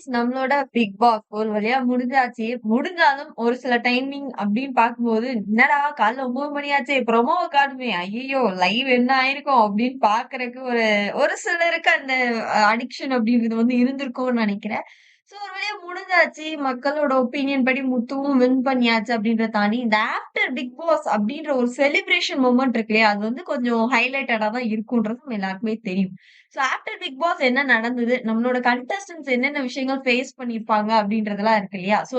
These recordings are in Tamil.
கைஸ் நம்மளோட பிக் பாஸ் ஒரு வழியா முடிஞ்சாச்சு. முடிஞ்சாலும் ஒரு சில டைமிங் அப்படின்னு பார்க்கும்போது என்னடா காலைல ஒன்பது மணி ஆச்சு ப்ரொமோவை காணுமே ஐயோ லைவ் என்ன ஆயிருக்கும்? அப்படின்னு பாக்குறதுக்கு ஒரு ஒரு சிலருக்கு அந்த அடிக்ஷன் அப்படின்றது வந்து இருந்திருக்கும்னு நினைக்கிறேன். சோ ஒரு வழியா முடிஞ்சாச்சு. மக்களோட ஒப்பீனியன் படி முத்துவும் வின் பண்ணியாச்சு அப்படின்ற தாண்டி இந்த ஆஃப்டர் பிக் பாஸ் அப்படின்ற ஒரு செலிப்ரேஷன் மூமெண்ட் இருக்கு இல்லையா அது வந்து கொஞ்சம் ஹைலைட்டடா தான் இருக்கும்ன்றது நம்ம எல்லாருக்குமே தெரியும். சோ ஆஃப்டர் பிக் பாஸ் என்ன நடந்தது நம்மளோட கண்டஸ்டன்ஸ் என்னென்ன விஷயங்கள் ஃபேஸ் பண்ணிருப்பாங்க அப்படின்றதெல்லாம் இருக்கு இல்லையா? சோ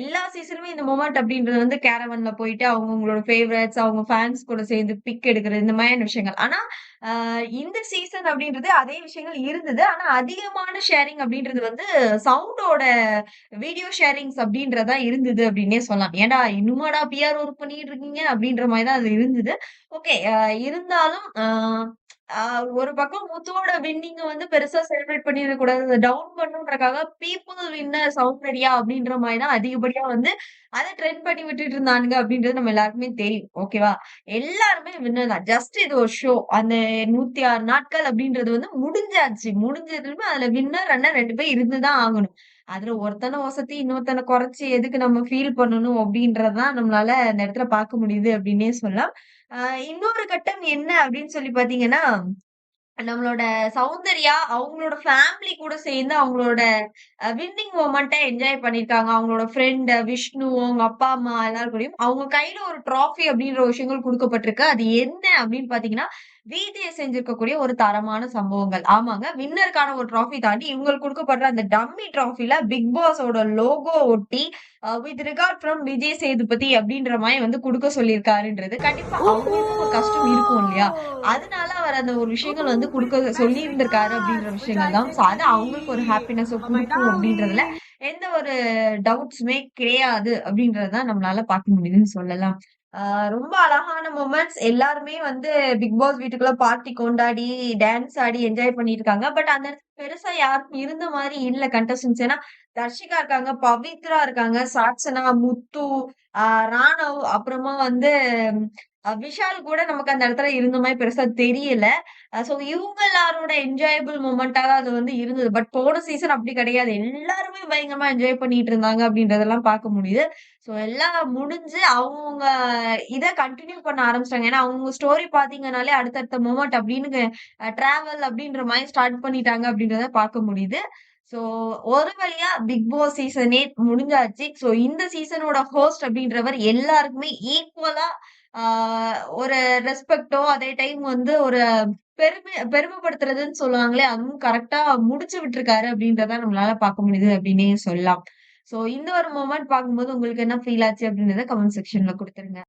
எல்லா சீசனுமே இந்த மூமெண்ட் அப்படின்றது வந்து கேரவன்ல போயிட்டு அவங்க உங்களோட ஃபேவரட்ஸ் அவங்க ஃபேன்ஸ் கூட சேர்ந்து பிக் எடுக்கிறது இந்த மாதிரியான விஷயங்கள். ஆனா இந்த சீசன் அப்படின்றது அதே விஷயங்கள் இருந்தது. ஆனா அதிகமான ஷேரிங் அப்படின்றது வந்து சவுண்டோட வீடியோ ஷேரிங்ஸ் அப்படின்றதா இருந்தது அப்படின்னே சொல்லலாம். ஏன்டா இன்னுமாடா பிஆர் ஒர்க் பண்ணிட்டு இருக்கீங்க அப்படின்ற மாதிரி தான் அது இருந்தது. ஓகே இருந்தாலும் ஆஹ் ஒரு பக்கம் முத்துவோட வின்னிங்க வந்து பெருசா செலிப்ரேட் பண்ணிட கூடாது. டவுன் பண்ணுன்றக்காக பீப்புள் வின்னர் சவுண்ட் ரெடியா அப்படின்ற மாதிரி தான் அதிகப்படியா வந்து அதை ட்ரெண்ட் பண்ணி விட்டுட்டு இருந்தானுங்க அப்படின்றது நம்ம எல்லாருக்குமே தெரியும். ஓகேவா எல்லாருமே வின்னர் தான். ஜஸ்ட் இது ஒரு ஷோ அந்த நூத்தி ஆறு நாட்கள் அப்படின்றது வந்து முடிஞ்சாச்சு. முடிஞ்சதுமே அதுல வின்னர் ரன்னர் ரெண்டு பேர் இருந்துதான் ஆகணும். அதுல ஒருத்தனை வசதி இன்னொருத்தனை குறைச்சு எதுக்கு நம்ம ஃபீல் பண்ணணும் அப்படின்றதுதான் நம்மளால அந்த இடத்துல பார்க்க முடியுது அப்படின்னே சொல்லலாம். ஆஹ் இன்னொரு கட்டம் என்ன அப்படின்னு சொல்லி பாத்தீங்கன்னா நம்மளோட சௌந்தர்யா அவங்களோட ஃபேமிலி கூட சேர்ந்து அவங்களோட வின்னிங் மொமெண்ட்டை என்ஜாய் பண்ணிருக்காங்க அவங்களோட ஃப்ரெண்ட் விஷ்ணு அவங்க அப்பா அம்மா எல்லாரும் கூடயும். அவங்க கையில ஒரு ட்ராஃபி அப்படின்ற விஷயங்கள் கொடுக்கப்பட்டிருக்கு. அது என்ன அப்படின்னு பாத்தீங்கன்னா வீதியை செஞ்சிருக்கக்கூடிய ஒரு தரமான சம்பவங்கள். ஆமாங்க வின்னருக்கான ஒரு ட்ராஃபி தாண்டி இவங்களுக்கு கொடுக்கப்படுற அந்த டம்மி ட்ராஃபில பிக் பாஸோட லோகோ ஒட்டி with regard from Vijay Sethupathi அப்படின்ற மாதிரி வந்து கொடுக்க சொல்லியிருக்காருன்றது. கண்டிப்பா அவங்களுக்கு ஒரு கஷ்டம் இருக்கும் இல்லையா? அதனால அவர் அந்த ஒரு விஷயங்கள் வந்து கொடுக்க சொல்லி இருந்திருக்காரு அப்படின்ற விஷயங்கள் தான். ஸோ அது அவங்களுக்கு ஒரு ஹாப்பினஸ் கொடுக்கும் அப்படின்றதுல எந்த ஒரு டவுட்ஸுமே கிடையாது அப்படின்றதான் நம்மளால பார்க்க முடியுதுன்னு சொல்லலாம். ஆஹ் ரொம்ப அழகான மூமெண்ட்ஸ் எல்லாருமே வந்து பிக் பாஸ் வீட்டுக்குள்ள பார்ட்டி கொண்டாடி டான்ஸ் ஆடி என்ஜாய் பண்ணிட்டு இருக்காங்க பட் அந்த இடத்துல பெருசா யாருக்கும் இருந்த மாதிரி இல்ல கண்டஸ்டன்ஸ் ஏன்னா தர்ஷிகா இருக்காங்க பவித்ரா இருக்காங்க சாட்சனா முத்து ஆஹ் ராணவ் அப்புறமா வந்து விஷால் கூட நமக்கு அந்த இடத்துல இருந்த மாதிரி பெருசா தெரியல. சோ இவங்க எல்லாரோட என்ஜாயபிள் மூமெண்டா தான் அது வந்து இருந்தது. பட் போன சீசன் அப்படி கிடையாது. எல்லாருமே பயங்கரமா என்ஜாய் பண்ணிட்டு இருந்தாங்க அப்படின்றதெல்லாம் பார்க்க முடியுது. சோ எல்லாம் முடிஞ்சு அவங்க இதை கண்டினியூ பண்ண ஆரம்பிச்சிட்டாங்க. ஏன்னா அவங்க ஸ்டோரி பாத்தீங்கன்னாலே அடுத்தடுத்த மூமெண்ட் அப்படின்னு டிராவல் அப்படின்ற மாதிரி ஸ்டார்ட் பண்ணிட்டாங்க அப்படின்றத பார்க்க முடியுது. சோ ஒரு வழியா பிக் பாஸ் சீசன் எயிட் முடிஞ்சாச்சு. சோ இந்த சீசனோட ஹோஸ்ட் அப்படின்றவர் எல்லாருக்குமே ஈக்குவலா ஒரு ரெஸ்பெக்டோ அதே டைம் வந்து ஒரு பெருமை பெருமைப்படுத்துறதுன்னு சொல்லுவாங்களே அதுவும் கரெக்டா முடிச்சு விட்டுருக்காரு அப்படின்றத நம்மளால பார்க்க முடியுது அப்படின்னே சொல்லலாம். சோ இந்த ஒரு மூமெண்ட் பார்க்கும்போது உங்களுக்கு என்ன ஃபீல் ஆச்சு அப்படின்றத கமெண்ட் செக்ஷன்ல கொடுத்துருங்க.